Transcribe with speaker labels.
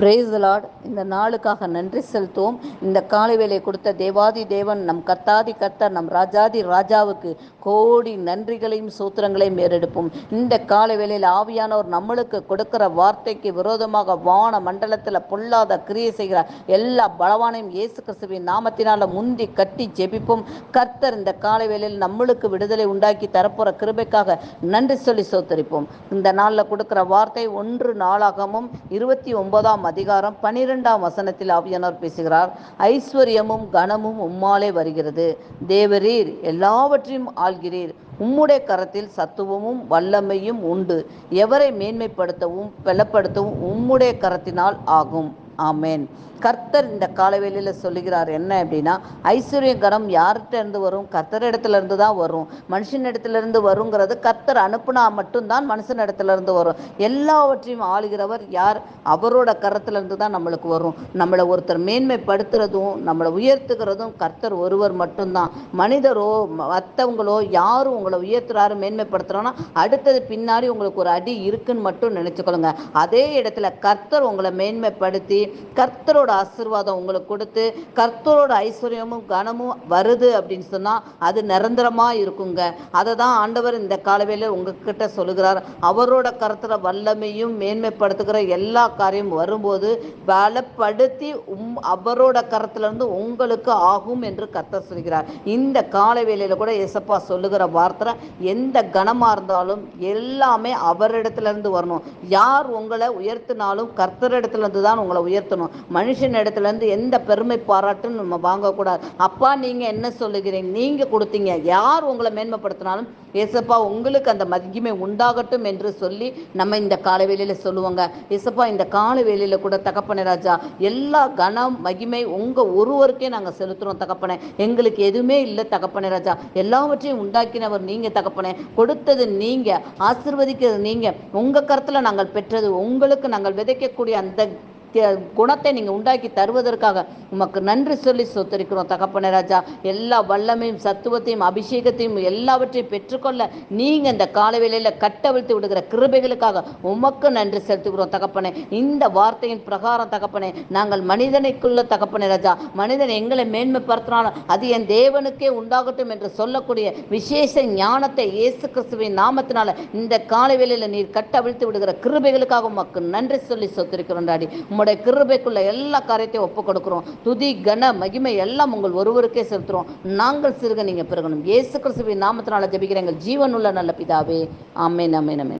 Speaker 1: Brace Lord இந்த நாளுக்காக நன்றி செலுத்துவோம். இந்த காலை வேலை கொடுத்த தேவாதி தேவன் நம் கத்தாதி கர்த்தர் நம் ராஜாதி ராஜாவுக்கு கோடி நன்றிகளையும் சூத்திரங்களையும் ஏறெடுப்போம். இந்த காலை வேளையில் ஆவியானவர் நம்மளுக்கு கொடுக்கிற வார்த்தைக்கு விரோதமாக வான மண்டலத்தில் பொல்லாத கிரியை செய்கிறார் எல்லா பலவானையும் இயேசு கிறிஸ்துவின் நாமத்தினால முந்தி கட்டி ஜெபிப்போம். கர்த்தர் இந்த காலை வேளையில் நம்மளுக்கு விடுதலை உண்டாக்கி தரப்போற கிருபைக்காக நன்றி சொல்லி சோத்தரிப்போம். இந்த நாளில் கொடுக்கிற வார்த்தை ஒன்று நாளாகமும் இருபத்தி ஒன்பதாம் அதிகாரம் பனிரெண்டாம் வசனத்தில் ஆவியானவர் பேசுகிறார் ஐஸ்வர்யமும் கனமும் உம்மாலே வருகிறது. தேவரீர் எல்லாவற்றையும் ஆள்கிறீர். உம்முடைய கரத்தில் சத்துவமும் வல்லமையும் உண்டு. எவரை மேன்மைப்படுத்தவும் பலப்படுத்தவும் உம்முடைய கரத்தினால் ஆகும். ஆமேன். கர்த்தர் இந்த காலவேளையில் சொல்லுகிறார் என்ன அப்படின்னா ஐஸ்வர்ய கரம் யார்கிட்ட இருந்து வரும்? கர்த்தர் இடத்துல இருந்து தான் வரும். மனுஷன் இடத்துல இருந்து வருங்கிறது கர்த்தர் அனுப்புனா மட்டும்தான் மனுஷன் இடத்துல இருந்து வரும். எல்லாவற்றையும் ஆளுகிறவர் யார்? அவரோட கரத்துலேருந்து தான் நம்மளுக்கு வரும். நம்மளை ஒருத்தர் மேன்மைப்படுத்துறதும் நம்மளை உயர்த்துகிறதும் கர்த்தர் ஒருவர் மட்டும்தான். மனிதரோ மற்றவங்களோ யாரும் உங்களை உயர்த்துறாரு மேன்மைப்படுத்துறோன்னா அடுத்தது பின்னாடி உங்களுக்கு ஒரு அடி இருக்குன்னு மட்டும் நினச்சிக்கொள்ளுங்க. அதே இடத்துல கர்த்தர் உங்களை மேன்மைப்படுத்தி கர்த்தரோட ஆசீர்வாதம் உங்களுக்கு கொடுத்து கர்த்தரோட ஐஸ்வர்யமும் கனமும் வருது அப்படின்னு சொன்னால் அது நிரந்தரமாக இருக்குங்க. அதை தான் ஆண்டவர் இந்த காலவேல உங்ககிட்ட சொல்லுகிறார். அவரோட கருத்தில் வல்லமையும் மேன்மைப்படுத்துகிற எல்லா காரியமும் வரும்போது பலப்படுத்தி உம் அவரோட கரத்திலிருந்து உங்களுக்கு ஆகும் என்று கர்த்தர் சொல்கிறார். இந்த கால வேலையில் கூட எசப்பா சொல்லுகிற வார்த்தை எந்த கனமாக இருந்தாலும் எல்லாமே அவரிடத்துலேருந்து வரணும். யார் உங்களை உயர்த்தினாலும் கர்த்தரிடத்துலேருந்து தான் உங்களை உயர்த்தணும். மனுஷன் இடத்துலேருந்து எந்த பெருமை பாராட்டும் நம்ம வாங்கக்கூடாது. அப்பா நீங்கள் என்ன சொல்லுகிறீங்க? நீங்கள் கொடுத்தீங்க. யார் உங்களை மேன்மைப்படுத்தினாலும் ஏசப்பா உங்களுக்கு அந்த மகிமை உண்டாகட்டும் என்று சொல்லி நம்ம இந்த காலவேளையில் சொல்லுவாங்க. ஏசப்பா இந்த காலவேளையில் கூட தகப்பனே ராஜா எல்லா கனம் மகிமை உங்கள் ஒருவருக்கே நாங்கள் செலுத்துகிறோம் தகப்பனே. எங்களுக்கு எதுவுமே இல்லை தகப்பனே ராஜா. எல்லாவற்றையும் உண்டாக்கினவர் நீங்கள் தகப்பனே. கொடுத்தது நீங்கள் ஆசிர்வதிக்கிறது நீங்கள் உங்கள் கருத்தில் நாங்கள் பெற்றது உங்களுக்கு நாங்கள் விதைக்கக்கூடிய அந்த குணத்தை நீங்கள் உண்டாக்கி தருவதற்காக உமக்கு நன்றி சொல்லி சொத்தரிக்கிறோம் தகப்பன ராஜா எல்லா வல்லமையும் சத்துவத்தையும் அபிஷேகத்தையும் எல்லாவற்றையும் பெற்றுக்கொள்ள நீங்கள் இந்த காலவேளையில் கட்டவிழ்த்து விடுகிற கிருபைகளுக்காக உமக்கு நன்றி செலுத்துகிறோம். தகப்பனே இந்த வார்த்தையின் பிரகாரம் தகப்பனே நாங்கள் மனிதனைக்குள்ள தகப்பனே ராஜா மனிதன் எங்களை மேன்மைப்படுத்தினாலும் அது என் தேவனுக்கே உண்டாகட்டும் என்று சொல்லக்கூடிய விசேஷ ஞானத்தை இயேசு கிறிஸ்துவின் நாமத்தினால இந்த காலவேளையில் நீர் கட்டவிழ்த்து விடுகிற கிருபைகளுக்காக உமக்கு நன்றி சொல்லி சொத்திருக்கிறோம் டாடி. உம்முடைய கிருபைக்குள்ள எல்லா காரியத்தையும் ஒப்பு கொடுக்குறோம். துதி கன மகிமை எல்லாம் உங்கள் ஒருவருக்கே செலுத்துறோம். நாங்கள் சிறுக நீங்கள் பெருகணும். இயேசு கிறிஸ்துவின் நாமத்தினால ஜபிக்கிறேன். எங்கள் ஜீவனுள்ள நல்ல பிதாவே. ஆமேன் ஆமேன் ஆமேன்.